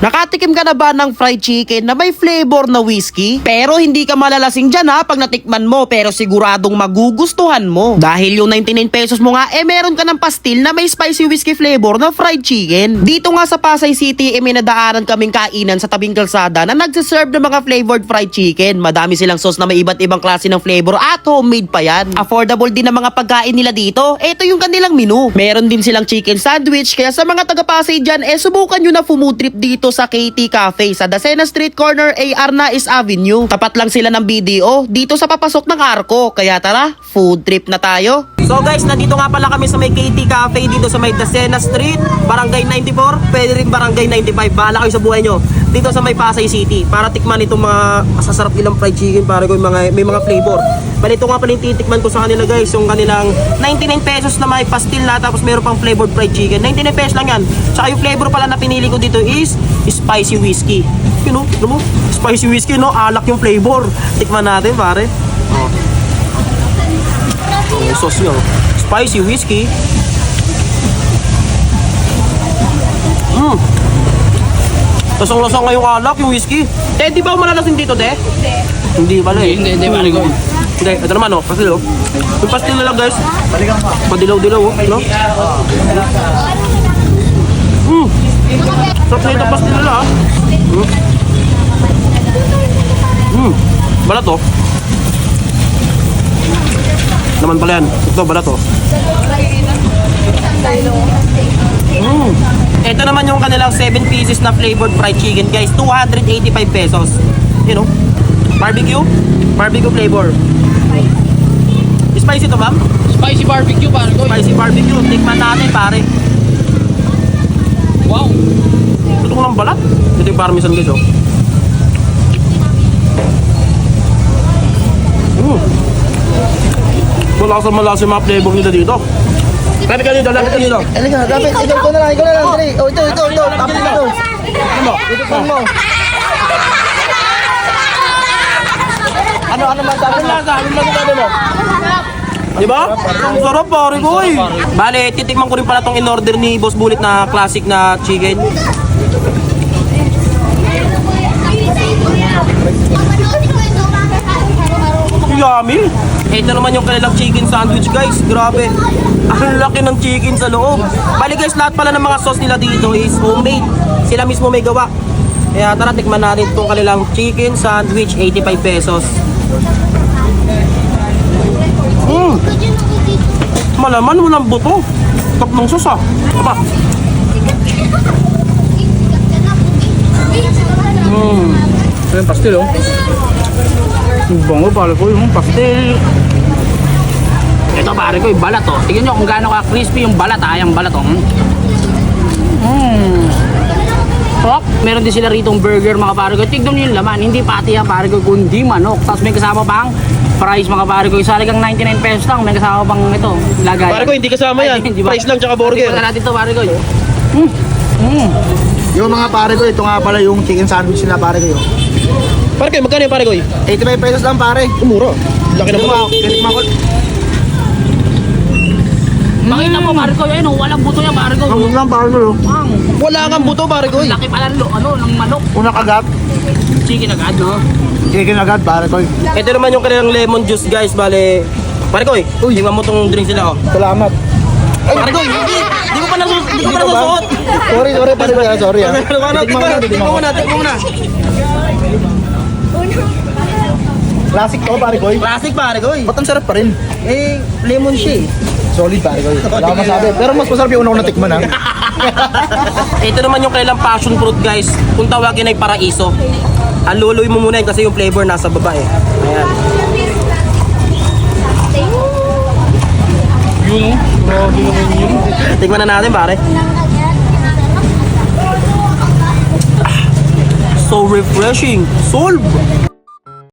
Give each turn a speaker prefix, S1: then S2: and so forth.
S1: Nakatikim ka na ba ng fried chicken na may flavor na whiskey? Pero hindi ka malalasing dyan ha pag natikman mo pero siguradong magugustuhan mo. Dahil yung 99 pesos mo nga eh meron ka ng pastil na may spicy whiskey flavor na fried chicken. Dito nga sa Pasay City eh may kaming kainan sa tabing kalsada na nagsiserve ng mga flavored fried chicken. Madami silang sauce na may iba't ibang klase ng flavor at homemade pa yan. Affordable din ang mga pagkain nila dito. Ito yung kanilang menu. Meron din silang chicken sandwich kaya sa mga taga Pasay dyan eh subukan nyo na food trip dito sa KT Cafe sa Dasena Street Corner AR Nais Avenue. Tapat lang sila ng BDO dito sa papasok ng Arco. Kaya tara, food trip na tayo. So guys, nandito nga pala kami sa may KT Cafe dito sa may Dasena Street, Barangay 94, pwede rin Barangay 95. Bahala kayo sa buhay nyo. Dito sa may Pasay City para tikman itong mga masasarap nilang fried chicken para ko mga, may mga flavor. Bali ito nga pala yung titikman ko sa kanila guys, yung kanilang 99 pesos na may pastil na tapos meron pang flavored fried chicken. 99 pesos lang yan. Tsaka yung flavor pala na pinili ko dito is spicy whiskey. You know, ano mo? Spicy whiskey no, alak yung flavor. Tikman natin pare. Oh. Yung sauce nyo. Spicy whiskey. Mmm. Lasong-lasong nga yung alak, yung whiskey. Eh, di ba malalasin dito, te? Hindi. Hindi pala eh.
S2: Hindi, hindi, pare ko.
S1: Hindi, ito naman oh, pastil oh. Yung pastil na lang guys. Padilaw-dilaw oh, no? Mmm. Sarap na itong pastil nila ah. Mm. Mm. Balat oh. Naman pala yan. Ito, balat oh. Mm. Ito naman yung kanilang 7 pieces na flavored fried chicken guys. 285 pesos. You know? Barbecue? Barbecue flavor. Spicy to ma'am?
S2: Spicy barbecue, pare ko.
S1: Spicy barbecue. Tikman natin pare.
S2: Wow.
S1: Ito ko ng balat. Ito yung parmesan guys oh. Malasa malasa yung mga flavor nila dito. Lapit ka dito, lapit ka dito.
S3: Halika, dapat ikaw ko na lang, ikaw na lang, dali. Oh, ito, ito, ito, tapos ito. Ano? Ito pa mo. Ano, ano man sabi mo?
S1: Ano masasabi mo? Di ba? Ang sarap pare ko eh. Bale, titikman ko rin pala tong in-order ni Boss Bullet na classic na chicken. Yummy! Ito naman yung kanilang chicken sandwich guys. Grabe. Ang laki ng chicken sa loob. Bali guys, lahat pala ng mga sauce nila dito is homemade. Sila mismo may gawa. Kaya tara, tikman natin itong kanilang chicken sandwich, 85 pesos. Mm. Malaman mo ng buto. Top ng sauce ah. Aba.
S2: Yung pastil, oh. Ang bango, pare ko. Yung pastil. Ito, pare ko, yung balat, oh. Tingnan nyo kung gaano ka crispy yung balat, ah. Yung balat, oh. Mmm. Sarap. Meron din sila rito burger, mga pare ko. Tignan nyo yung laman. Hindi pati yan, pare ko, kundi manok. Tapos may kasama pang fries, mga pare ko. Isa lang 99 pesos lang. May kasama pang ito, lagay.
S1: Pare ko, hindi kasama yan.
S2: Ay?
S1: Price lang tsaka burger.
S2: Tignan natin to, pare ko. Mm. Mm.
S3: Yung mga pare ko, ito nga pala yung chicken sandwich nila pare ko. Yun.
S1: Pare ko, magkano yung pare ko?
S3: 85 pesos lang pare.
S1: Umura. Laki naman.
S3: mo, kinikma ko.
S2: Makita mo, pare ko, ayun, oh, walang buto yan, pare ko.
S3: Ang lang pare ko. yun.
S2: Mang,
S1: Wala kang buto, pare ko.
S2: laki pala ng lo- ano, ng manok.
S3: Una kagat,
S2: Chicken agad, no?
S3: chicken agad pare ko.
S1: Ito naman yung kanilang lemon juice, guys. Bale, pare ko, uy, tingnan mo tong drinks nila, oh.
S3: Salamat.
S1: Pare ko, hindi. Di ko pa nasus di ko pa nasusuot.
S3: Sorry, sorry pare ko. ah, Sorry ah.
S1: Ano?
S3: Tikman
S1: mo na, tikman mo na.
S3: Classic to pare ko.
S1: Classic, pare ko.
S3: Ba't ang sarap pa rin?
S1: Eh, lemon siya eh.
S3: Solid pare ko. Wala akong masabi. Pero mas masarap yung una ko natikman ha.
S1: Ito naman yung kailang passion fruit guys. Kung tawagin ay paraiso. Aluluy mo muna yun kasi yung flavor nasa baba eh. Ayan.
S2: Yun. Grabe naman yun.
S1: Tingnan na natin pare. So refreshing. Solve.